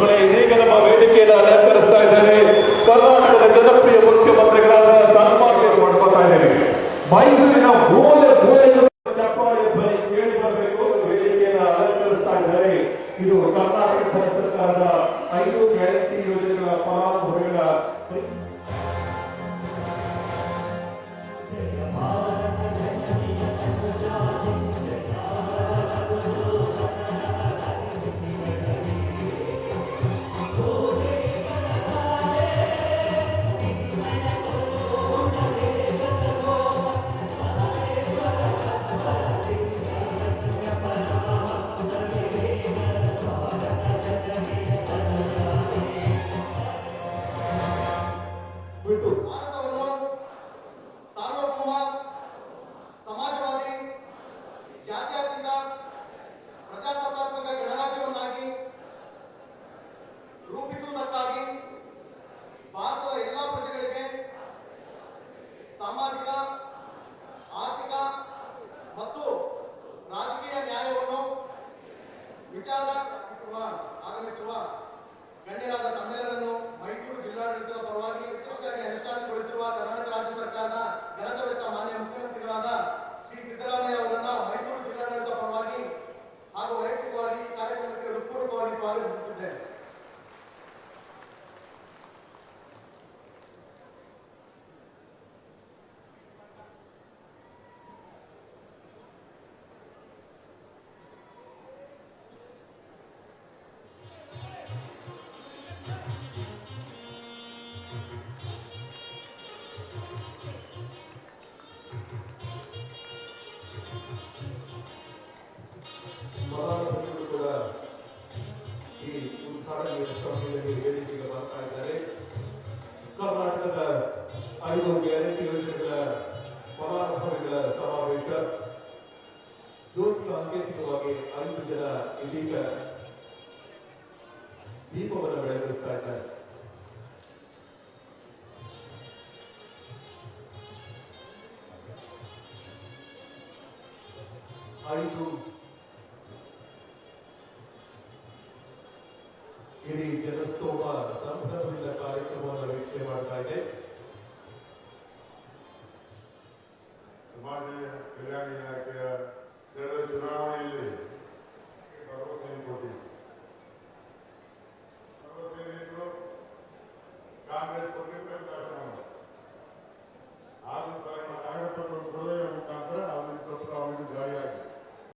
ಬಂಧುಗಳೇ ಇದೀಗ ನಮ್ಮ ವೇದಿಕೆಯನ್ನು ಅಲಂಕರಿಸ್ತಾ ಇದ್ದಾರೆ. ಕರ್ನಾಟಕದ ಜನಪ್ರಿಯ ಮುಖ್ಯಮಂತ್ರಿಗಳಾದ ಸನ್ಮಾನ್ಯ ಮಾಡ್ಕೊತಾ ಇದ್ದೇವೆ ಮೈಸೂರಿನ ಮೂಲೆ ಮೂಲೆಗಳು ಕೇಳಿ ಬರಬೇಕು ವೇದಿಕೆಯನ್ನು ಅಲಂಕರಿಸ್ತಾ ಇದ್ದಾರೆ. ಇದು ಕರ್ನಾಟಕ ಸರ್ಕಾರದ ಐದು ಗ್ಯಾರಂಟಿ ಯೋಜನೆಗಳ ಫಲಾನುಭವಿಗಳ ಭಾರತವನ್ನು ಸಾರ್ವಭೌಮ, ಸಮಾಜವಾದಿ ಜಾತ್ಯತೀತ ಪ್ರಜಾಸತ್ತಾತ್ಮಕ ಗಣರಾಜ್ಯವನ್ನಾಗಿ ರೂಪಿಸುವುದಕ್ಕಾಗಿ ಭಾರತದ ಎಲ್ಲ ಪ್ರಜೆಗಳಿಗೆ ಸಾಮಾಜಿಕ, ಆರ್ಥಿಕ ಮತ್ತು ರಾಜಕೀಯ ನ್ಯಾಯವನ್ನು ವಿಚಾರ ಆಗಮಿಸಿರುವ ಗಣ್ಯರಾದ ತಮ್ಮೆಲ್ಲರನ್ನು ಮೈಸೂರು ಜಿಲ್ಲಾಡಳಿತದ ಪರವಾಗಿ ಕರ್ನಾಟಕ ರಾಜ್ಯ ಸರ್ಕಾರದ ಘನತವೆತ್ತ ಮಾನ್ಯ ಮುಖ್ಯಮಂತ್ರಿಗಳಾದ ಉದ್ಘಾಟನೆಯ ಸಮಯದಲ್ಲಿ ವೇದಿಕೆಗೆ ಬರ್ತಾ ಇದ್ದಾರೆ ಕರ್ನಾಟಕದ ಐದು ಗ್ಯಾರಂಟಿ ಯೋಜನೆಗಳ ಫಲಾನುಭವಿಗಳ ಸಮಾವೇಶ ಜ್ಯೋತಿ ಸಾಂಕೇತಿಕವಾಗಿ ಐದು ಜನ ಇದೀಗ ದೀಪವನ್ನು ಬೆಳಗಿಸ್ತಾ ಇದ್ದಾರೆ ಐದು ಇಡೀ ಜನಸ್ತೋಮ ಸಂಭ್ರಮದಿಂದ ಕಾರ್ಯಕ್ರಮವನ್ನು ವೀಕ್ಷಣೆ ಮಾಡ್ತಾ ಇದೆ. ಸಮಾಜ ಕಲ್ಯಾಣ ಇಲಾಖೆಯ ಕಳೆದ ಚುನಾವಣೆಯಲ್ಲಿ